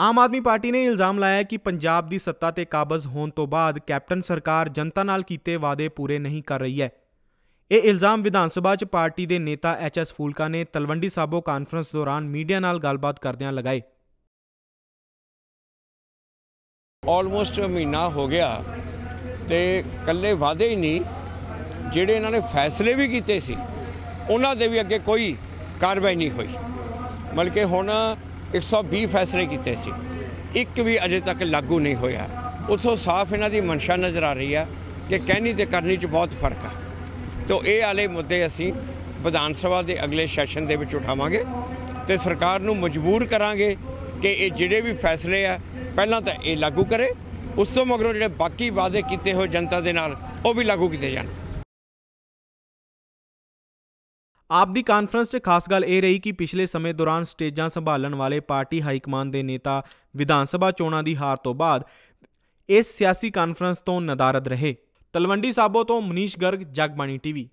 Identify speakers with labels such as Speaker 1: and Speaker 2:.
Speaker 1: Aam Aadmi party ਨੇ ਇਲਜ਼ਾਮ ਲਾਇਆ ਕਿ ਪੰਜਾਬ ਦੀ ਸੱਤਾ ਤੇ ਕਾਬਜ਼ ਹੋਣ ਤੋਂ ਬਾਅਦ ਕੈਪਟਨ ਸਰਕਾਰ ਜਨਤਾ ਨਾਲ ਕੀਤੇ ਵਾਅਦੇ ਪੂਰੇ ਨਹੀਂ ਕਰ ਰਹੀ ਹੈ। ਇਹ ਇਲਜ਼ਾਮ ਵਿਧਾਨ ਸਭਾ 'ਚ ਪਾਰਟੀ ਦੇ ਨੇਤਾ ਐਚ ਐਸ ਫੂਲਕਾ ਨੇ ਤਲਵੰਡੀ ਸਾਬੋ ਕਾਨਫਰੰਸ ਦੌਰਾਨ ਮੀਡੀਆ ਨਾਲ ਗੱਲਬਾਤ ਕਰਦਿਆਂ ਲਗਾਏ।
Speaker 2: ਆਲਮੋਸਟ ਮਹੀਨਾ ਹੋ ਗਿਆ ਤੇ ਕੱਲੇ ਵਾਅਦੇ ਹੀ ਨਹੀਂ, ਜਿਹੜੇ ਇਹਨਾਂ ਨੇ ਫੈਸਲੇ ਵੀ ਕੀਤੇ ਸੀ, ਉਹਨਾਂ ਦੇ ਵੀ ਅੱਗੇ ਕੋਈ ਕਾਰਵਾਈ ਨਹੀਂ ਹੋਈ। ਬਲਕਿ ਹੁਣ 120 ਫੈਸਲੇ ਕੀਤੇ ਸੀ। ਇੱਕ ਵੀ ਅਜੇ ਤੱਕ ਲਾਗੂ ਨਹੀਂ ਹੋਇਆ। ਉਥੋਂ ਸਾਫ਼ ਇਹਨਾਂ ਦੀ ਮਨਸ਼ਾ ਨਜ਼ਰ ਆ ਰਹੀ ਆ ਕਿ ਕਹਿਣੀ ਤੇ ਕਰਨੀ 'ਚ ਬਹੁਤ ਫ਼ਰਕ ਆ। ਤੋ ਇਹ ਵਾਲੇ ਮੁੱਦੇ ਅਸੀਂ ਵਿਧਾਨ ਸਭਾ ਦੇ ਅਗਲੇ ਸੈਸ਼ਨ ਦੇ ਵਿੱਚ ਉਠਾਵਾਂਗੇ ਤੇ ਸਰਕਾਰ ਨੂੰ ਮਜਬੂਰ ਕਰਾਂਗੇ ਕਿ ਇਹ ਜਿਹੜੇ ਵੀ ਫੈਸਲੇ ਆ, ਪਹਿਲਾਂ ਤਾਂ ਇਹ ਲਾਗੂ ਕਰੇ, ਉਸ ਤੋਂ ਮਗਰੋਂ ਜਿਹੜੇ ਬਾਕੀ ਵਾਅਦੇ ਕੀਤੇ ਹੋਏ ਜਨਤਾ ਦੇ ਨਾਲ ਉਹ ਵੀ ਲਾਗੂ ਕੀਤੇ ਜਾਣ।
Speaker 1: ਆਪ ਦੀ ਕਾਨਫਰੰਸ 'ਚ ਖਾਸ ਗੱਲ ਇਹ ਰਹੀ ਕਿ ਪਿਛਲੇ ਸਮੇਂ ਦੌਰਾਨ ਸਟੇਜਾਂ ਸੰਭਾਲਣ ਵਾਲੇ ਪਾਰਟੀ ਹਾਈਕਮਾਨ ਦੇ ਨੇਤਾ ਵਿਧਾਨ ਸਭਾ ਚੋਣਾਂ ਦੀ ਹਾਰ ਤੋਂ ਬਾਅਦ ਇਸ ਸਿਆਸੀ ਕਾਨਫਰੰਸ ਤੋਂ ਨਦਾਰਦ ਰਹੇ। ਤਲਵੰਡੀ ਸਾਬੋ ਤੋਂ ਮਨੀਸ਼ ਗਰਗ, ਜਗਬਾਣੀ ਟੀਵੀ।